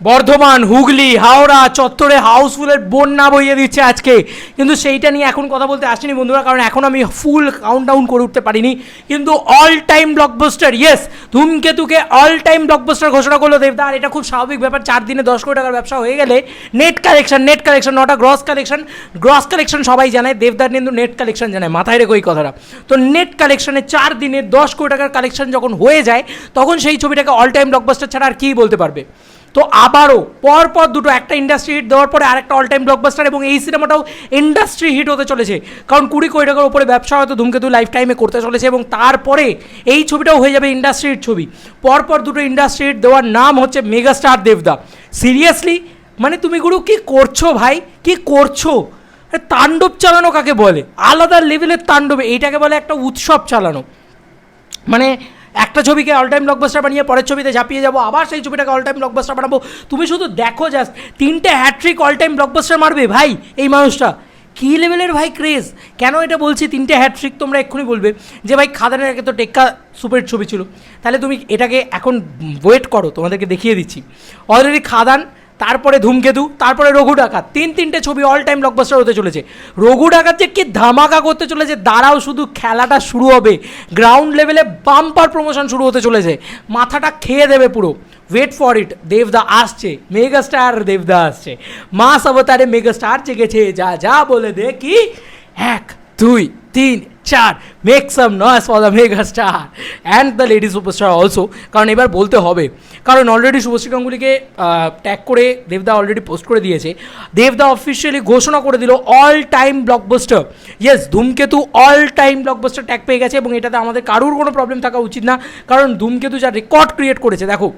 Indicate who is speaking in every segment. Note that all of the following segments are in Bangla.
Speaker 1: বর্ধমান, হুগলি, হাওড়া, চত্বরে হাউসফুলের বন্যা বইয়ে দিচ্ছে আজকে। কিন্তু সেইটা নিয়ে এখন কথা বলতে আসিনি বন্ধুরা, কারণ এখন আমি ফুল কাউন্ট ডাউন করে উঠতে পারিনি। কিন্তু অল টাইম ব্লকবাস্টার ইয়েস ধূমকেতুকে অল টাইম ব্লকবাস্টার ঘোষণা করল দেবদা। আর এটা খুব স্বাভাবিক ব্যাপার, চার দিনে দশ কোটি টাকার ব্যবসা হয়ে গেলে নেট কালেকশন নেট কালেকশন নটা গ্রস কালেকশন গ্রস কালেকশন সবাই জানে, দেবদার কিন্তু নেট কালেকশন জানে, মাথায় রেখো এই কথাটা। তো নেট কালেকশনে চার দিনে দশ কোটি টাকার কালেকশন যখন হয়ে যায়, তখন সেই ছবিটাকে অল টাইম ব্লকবাস্টার ছাড়া আর কী বলতে পারবে? তো আবারও পরপর দুটো, একটা ইন্ডাস্ট্রি হিট দেওয়ার পরে আরেকটা অল টাইম ব্লকবাস্টার এবং এই সিনেমাটাও ইন্ডাস্ট্রি হিট হতে চলেছে। কারণ কুড়ি কোটি টাকার উপরে ব্যবসা হয়তো ধূমকেতু লাইফ টাইমে করতে চলেছে এবং তারপরে এই ছবিটাও হয়ে যাবে ইন্ডাস্ট্রি হিট ছবি। পরপর দুটো ইন্ডাস্ট্রি হিট দেওয়ার নাম হচ্ছে মেগাস্টার দেবদা। সিরিয়াসলি মানে তুমি গুরু, কি করছ ভাই? কি করছ? তাণ্ডব চালানো কাকে বলে? আলাদা লেভেলের তাণ্ডব, এইটাকে বলে একটা উৎসব চালানো। মানে একটা ছবিকে অল টাইম ব্লকবাস্টার বানিয়ে পরের ছবিতে ঝাঁপিয়ে যাব, আবার সেই ছবিটাকে অল টাইম ব্লকবাস্টার বানাবো। তুমি শুধু দেখো জাস্ট তিনটে হ্যাট্রিক অল টাইম ব্লকবাস্টার মারবে, ভাই, এই মানুষটা। কী লেভেলের ভাই ক্রেজ কেন এটা বলছি? তিনটে হ্যাট্রিক তোমরা এক্ষুনি বলবে যে, ভাই, খাদানের আগে তো টেক্কা সুপার ছবি ছিল। তাহলে তুমি এটাকে এখন ওয়েট করো, তোমাদেরকে দেখিয়ে দিচ্ছি। অলরেডি খাদান তারপরে ধূমকেতু, তারপরে রঘু ডাকাত। তিন তিনটে ছবি অল টাইম ব্লকবাস্টার হতে চলেছে। রঘু ডাকাত যে কি ধামাকা করতে চলেছে, দাঁড়াও শুধু খেলাটা শুরু হবে। গ্রাউন্ড লেভেলে বাম্পার প্রমোশন শুরু হতে চলেছে। মাথাটা খেয়ে দেবে পুরো। ওয়েট ফর ইট দেবদা আসছে। মেগাস্টার দেবদা আসছে। মাস অবতারে মেগাস্টার জেগেছে, যা যা বলে দে কি এক, দুই, তিন, চার। Make some noise for the mega star and the lady superstar also কারণ এবার বলতে হবে, কারণ অলরেডি শুভশ্রী গাঙ্গুলিকে ট্যাগ করে দেবদা অলরেডি পোস্ট করে দিয়েছে। দেবদা অফিসিয়ালি ঘোষণা করে দিল all time blockbuster yes Dhumketu all time blockbuster tag পেয়ে গেছে এবং এটাতে আমাদের কারোর কোনো প্রবলেম থাকা উচিত না। কারণ ধূমকেতু যা রেকর্ড ক্রিয়েট করেছে, দেখো,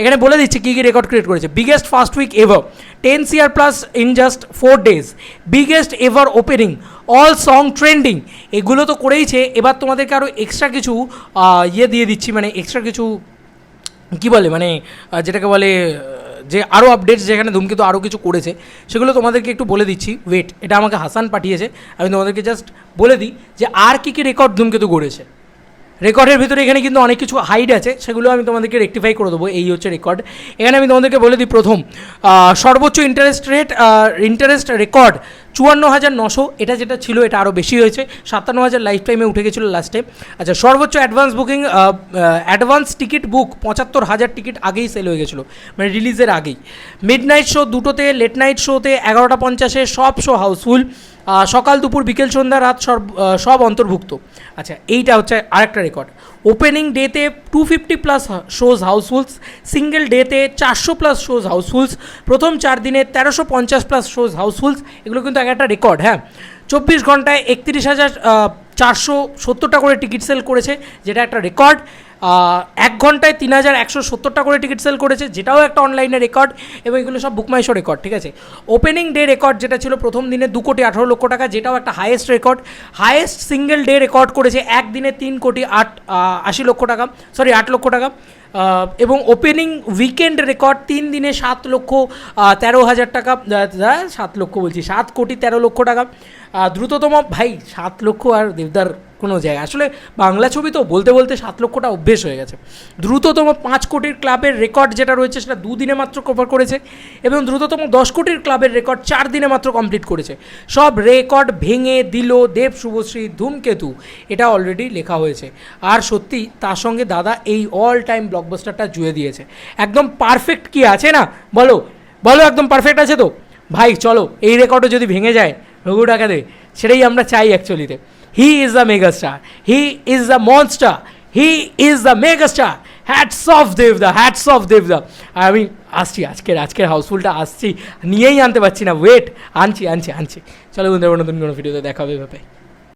Speaker 1: এখানে বলে দিচ্ছি কী কী রেকর্ড ক্রিয়েট করেছে। Biggest first week ever ten year plus in just four days biggest ever opening all song trending এগুলো তো করেইছে এবার তোমাদেরকে আরও এক্সট্রা কিছু ইয়ে দিয়ে দিচ্ছি মানে এক্সট্রা কিছু, কি বলে মানে যেটাকে বলে যে আরও আপডেটস যেখানে ধূমকেতু আরও কিছু করেছে, সেগুলো তোমাদেরকে একটু বলে দিচ্ছি। ওয়েট এটা আমাকে হাসান পাঠিয়েছে। আমি তোমাদেরকে জাস্ট বলে দিই যে, আর কী কী রেকর্ড ধূমকেতু গড়েছে রেকর্ডের ভিতরে এখানে কিন্তু অনেক কিছু হাইড আছে, সেগুলো আমি তোমাদেরকে রেকটিফাই করে দেবো, এই হচ্ছে রেকর্ড এখানে আমি তোমাদেরকে বলে দিই প্রথম সর্বোচ্চ ইন্টারেস্ট রেট ইন্টারেস্ট রেকর্ড চুয়ান্ন হাজার নশো, এটা যেটা ছিল এটা আরও বেশি হয়েছে সাতান্ন হাজার লাইফ টাইমে উঠে গেছিল লাস্টে আচ্ছা সর্বোচ্চ advance booking advance ticket book পঁচাত্তর হাজার টিকিট আগেই সেল হয়ে গেছিল মানে রিলিজের আগেই। মিড নাইট শো দুটোতে লেট নাইট শোতে এগারোটা পঞ্চাশে, সব শো হাউসফুল সকাল দুপুর, বিকেল, সন্ধ্যা, রাত সব সব অন্তর্ভুক্ত। আচ্ছা এইটা হচ্ছে আরেকটা রেকর্ড ওপেনিং ডেতে two fifty plus shows housefulls single ডেতে চারশো প্লাস শোজ হাউসফুলস প্রথম চার দিনে তেরোশো পঞ্চাশ প্লাস শোজ হাউসফুলস এগুলো কিন্তু এক একটা রেকর্ড হ্যাঁ? চব্বিশ ঘন্টায় একত্রিশ হাজার চারশো সত্তরটা করে টিকিট সেল করেছে, যেটা একটা রেকর্ড এক ঘন্টায় তিন হাজার একশো সত্তরটা করে টিকিট সেল করেছে, যেটাও একটা অনলাইনে রেকর্ড এবং এগুলো সব বুকমাইশো রেকর্ড ঠিক আছে? ওপেনিং ডে রেকর্ড যেটা ছিল প্রথম দিনে দু কোটি আঠারো লক্ষ টাকা, যেটাও একটা highest record highest single day record করেছে একদিনে তিন কোটি আট আশি লক্ষ টাকা সরি আট লক্ষ টাকা। এবং ওপেনিং উইকেন্ড রেকর্ড তিন দিনে সাত লক্ষ তেরো হাজার টাকা সাত লক্ষ বলছি, সাত কোটি তেরো লক্ষ টাকা। দ্রুততম, ভাই, সাত লক্ষ আর দেবদার কোনো জায়গায়। আসলে বাংলা ছবি তো বলতে বলতে সাত লক্ষটা অভ্যেস হয়ে গেছে। দ্রুততম পাঁচ কোটির ক্লাবের রেকর্ড যেটা রয়েছে সেটা দুদিনে মাত্র কভার করেছে এবং দ্রুততম দশ কোটির ক্লাবের রেকর্ড চার দিনে মাত্র কমপ্লিট করেছে। সব রেকর্ড ভেঙে দিল দেব, শুভশ্রী, ধূমকেতু, এটা অলরেডি লেখা হয়েছে। আর সত্যি, তার সঙ্গে দাদা এই অল টাইম ব্লকবাস্টারটা জুয়ে দিয়েছে। একদম পারফেক্ট কি আছে না? বলো বলো একদম পারফেক্ট আছে তো? ভাই, চলো, এই রেকর্ডও যদি ভেঙে যায় রঘু ডাকাতে সেটাই আমরা চাই অ্যাকচুয়ালিতে he is a megastar. He is the monster he is a megastar. Hats off দেবদা হ্যাটস অফ দেবদা আর আমি আসছি, আজকের আজকের হাউসফুলটা আসছি। নিয়েই আনতে পারছি না। ওয়েট আনছি আনছি আনছি। চলো বন্ধুরা নতুন কোনো ভিডিওতে দেখা হবে